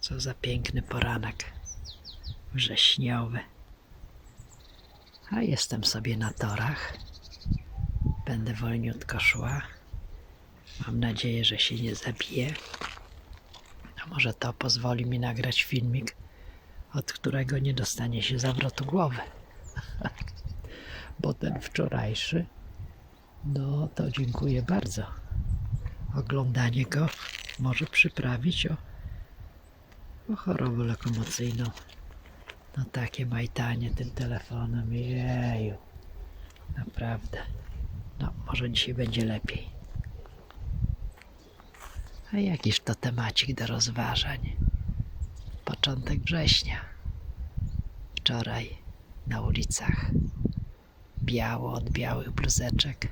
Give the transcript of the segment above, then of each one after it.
Co za piękny poranek wrześniowy. A jestem sobie na torach. Będę wolniutko szła. Mam nadzieję, że się nie zabiję. A może to pozwoli mi nagrać filmik, od którego nie dostanie się zawrotu głowy. Bo ten wczorajszy, no to dziękuję bardzo. Oglądanie go może przyprawić o, o chorobę lokomocyjną. No takie majtanie tym telefonem, jeju. Naprawdę. No, może dzisiaj będzie lepiej. A jakiż to temacik do rozważań? Początek września. Wczoraj na ulicach biało od białych bluzeczek.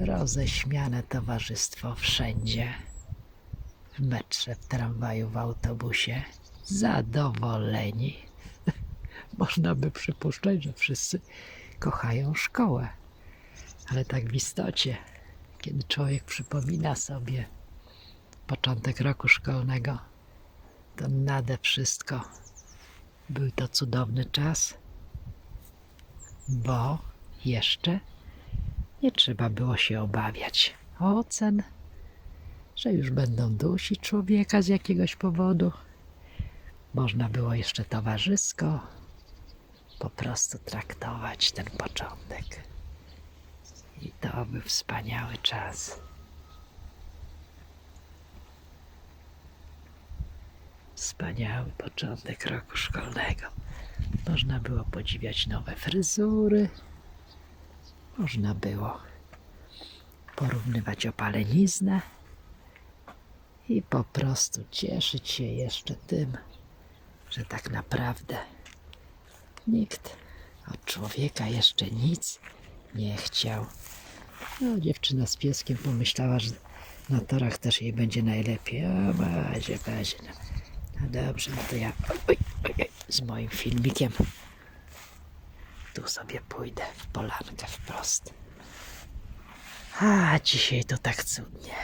Roześmiane towarzystwo wszędzie. W metrze, w tramwaju, w autobusie. Zadowoleni. Można by przypuszczać, że wszyscy kochają szkołę. Ale tak w istocie, kiedy człowiek przypomina sobie początek roku szkolnego, to nade wszystko był to cudowny czas, bo jeszcze nie trzeba było się obawiać ocen, że już będą dusić człowieka z jakiegoś powodu. Można było jeszcze towarzysko po prostu traktować ten początek. I to był wspaniały czas. Wspaniały początek roku szkolnego. Można było podziwiać nowe fryzury. Można było porównywać opaleniznę i po prostu cieszyć się jeszcze tym, że tak naprawdę nikt od człowieka jeszcze nic nie chciał. No, dziewczyna z pieskiem pomyślała, że na torach też jej będzie najlepiej. O, będzie. No, no dobrze, no to ja oj, oj, oj, z moim filmikiem tu sobie pójdę w polankę wprost. A dzisiaj to tak cudnie.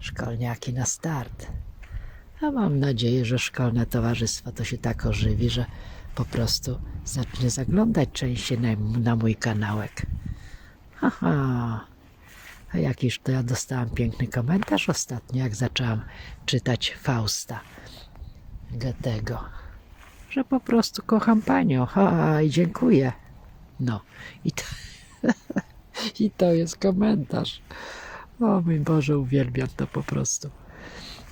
Szkolniaki na start. A mam nadzieję, że szkolne towarzystwo to się tak ożywi, że po prostu zacznie zaglądać częściej na, na mój kanałek. Haha. A jakiż to ja dostałam piękny komentarz ostatnio, jak zaczęłam czytać Fausta Goethego. Że po prostu kocham panią. Ha, i dziękuję. No, i to, i to jest komentarz. O mój Boże, uwielbiam to po prostu.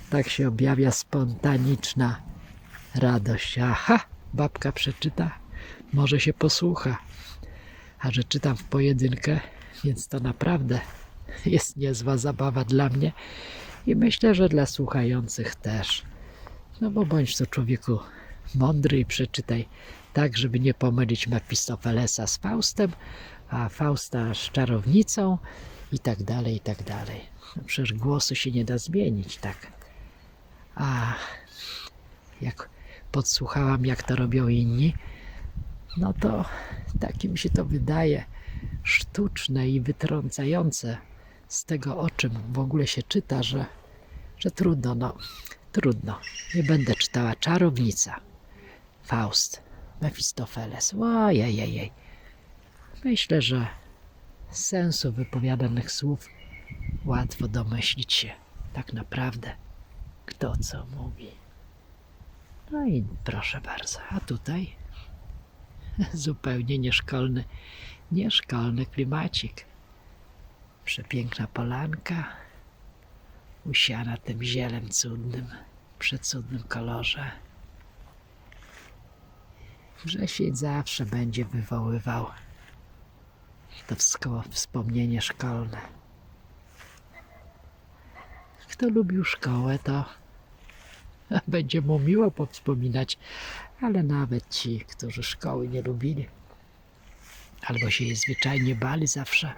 Tak się objawia spontaniczna radość. Aha, babka przeczyta, może się posłucha. A że czytam w pojedynkę, więc to naprawdę jest niezła zabawa dla mnie i myślę, że dla słuchających też. No bo bądź to człowieku mądry i przeczytaj tak, żeby nie pomylić Mefistofelesa z Faustem, a Fausta z czarownicą i tak dalej, i tak dalej. No przecież głosu się nie da zmienić, tak. A jak podsłuchałam, jak to robią inni, no to takie mi się to wydaje sztuczne i wytrącające z tego, o czym w ogóle się czyta, że, że trudno, no trudno. Nie będę czytała Czarownica, Faust, Mefistofeles. Ojejejej. Myślę, że sensu wypowiadanych słów łatwo domyślić się tak naprawdę, kto co mówi. No i proszę bardzo, a tutaj zupełnie nieszkolny, nieszkolny klimacik. Przepiękna polanka, usiana tym zielem cudnym, przecudnym kolorze. Wrzesień zawsze będzie wywoływał to wspomnienie szkolne. Kto lubił szkołę, to będzie mu miło powspominać, ale nawet ci, którzy szkoły nie lubili, albo się jej zwyczajnie bali zawsze,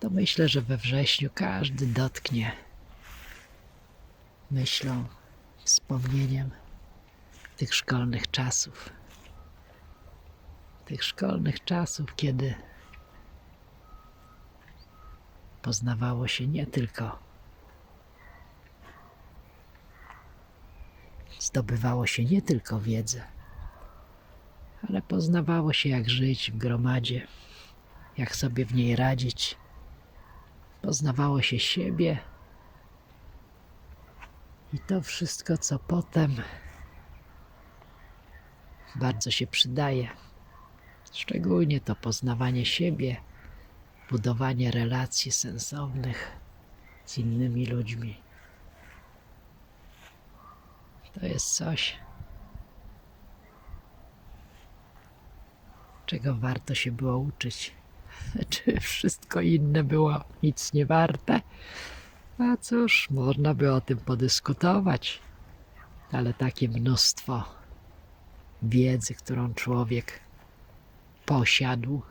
to myślę, że we wrześniu każdy dotknie myślą, wspomnieniem tych szkolnych czasów. Tych szkolnych czasów, kiedy poznawało się nie tylko zdobywało się nie tylko wiedzę, ale poznawało się, jak żyć w gromadzie, jak sobie w niej radzić. Poznawało się siebie i to wszystko, co potem bardzo się przydaje. Szczególnie to poznawanie siebie, budowanie relacji sensownych z innymi ludźmi. To jest coś, czego warto się było uczyć. Czy wszystko inne było nic nie warte? A cóż, można by o tym podyskutować, ale takie mnóstwo wiedzy, którą człowiek posiadł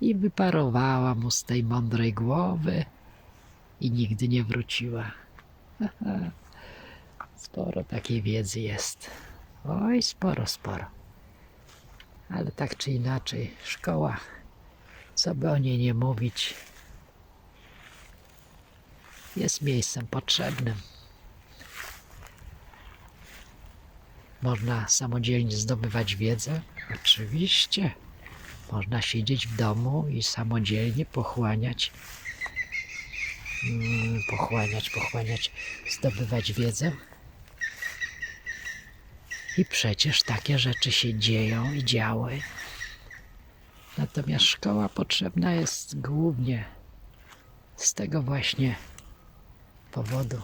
i wyparowała mu z tej mądrej głowy i nigdy nie wróciła. Sporo takiej wiedzy jest. Oj, sporo, sporo. Ale tak czy inaczej, szkoła, co by o niej nie mówić, jest miejscem potrzebnym. Można samodzielnie zdobywać wiedzę? Oczywiście. Można siedzieć w domu i samodzielnie pochłaniać, mm, pochłaniać, pochłaniać, zdobywać wiedzę. I przecież takie rzeczy się dzieją i działy. Natomiast szkoła potrzebna jest głównie z tego właśnie powodu,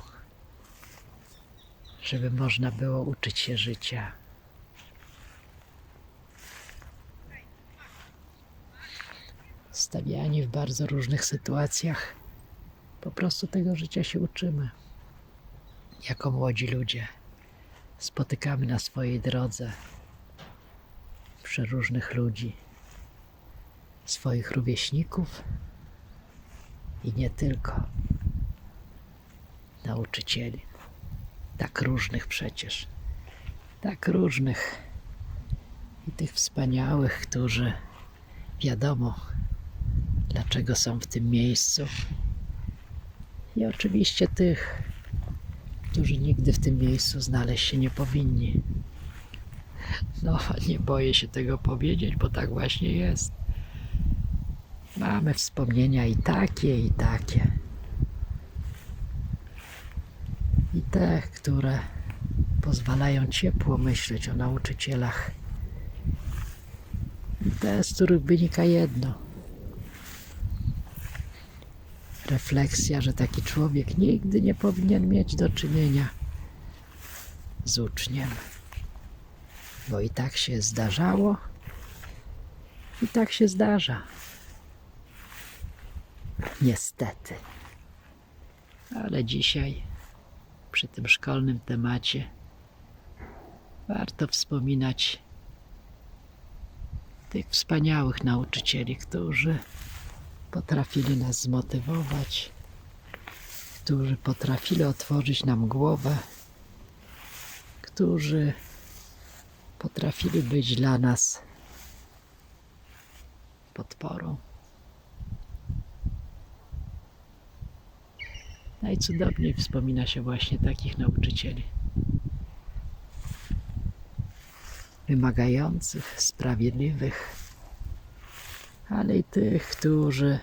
żeby można było uczyć się życia. Stawiani w bardzo różnych sytuacjach, po prostu tego życia się uczymy. Jako młodzi ludzie spotykamy na swojej drodze przeróżnych ludzi, swoich rówieśników i nie tylko nauczycieli. Tak różnych przecież. Tak różnych. I tych wspaniałych, którzy wiadomo, dlaczego są w tym miejscu. I oczywiście tych, którzy nigdy w tym miejscu znaleźć się nie powinni. No, nie boję się tego powiedzieć, bo tak właśnie jest. Mamy wspomnienia i takie, i takie. I te, które pozwalają ciepło myśleć o nauczycielach. I te, z których wynika jedno. Refleksja, że taki człowiek nigdy nie powinien mieć do czynienia z uczniem. Bo i tak się zdarzało, i tak się zdarza. Niestety. Ale dzisiaj, przy tym szkolnym temacie, warto wspominać tych wspaniałych nauczycieli, którzy potrafili nas zmotywować, którzy potrafili otworzyć nam głowę, którzy potrafili być dla nas podporą. Najcudowniej wspomina się właśnie takich nauczycieli. Wymagających, sprawiedliwych, ale i tych, którzy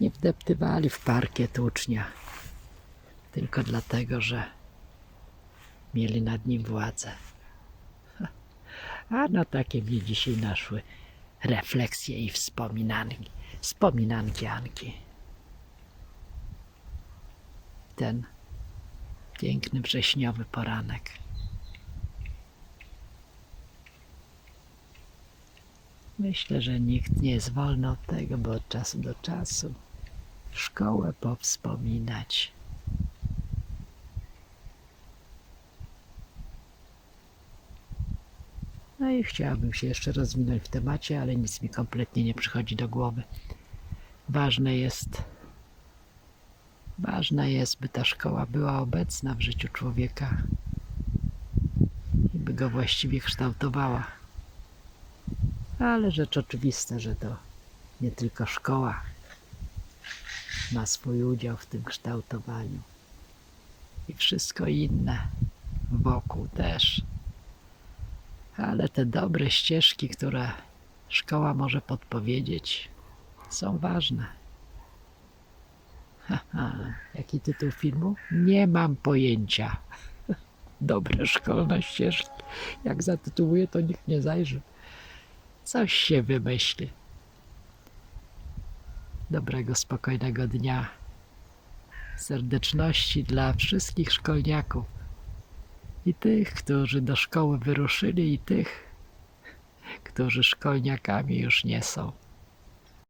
nie wdeptywali w parkiet ucznia tylko dlatego, że mieli nad nim władzę. A na takie mnie dzisiaj naszły refleksje i wspominanki, wspominanki Anki. Ten piękny wrześniowy poranek. Myślę, że nikt nie jest wolny od tego, by od czasu do czasu szkołę powspominać. No i chciałabym się jeszcze rozwinąć w temacie, ale nic mi kompletnie nie przychodzi do głowy. Ważne jest, ważne jest, by ta szkoła była obecna w życiu człowieka i by go właściwie kształtowała. Ale rzecz oczywista, że to nie tylko szkoła ma swój udział w tym kształtowaniu. I wszystko inne wokół też. Ale te dobre ścieżki, które szkoła może podpowiedzieć, są ważne. Haha, jaki tytuł filmu? Nie mam pojęcia. Dobre szkolne ścieżki. Jak zatytułuję, to nikt nie zajrzy. Coś się wymyśli. Dobrego, spokojnego dnia. Serdeczności dla wszystkich szkolniaków. I tych, którzy do szkoły wyruszyli, i tych, którzy szkolniakami już nie są.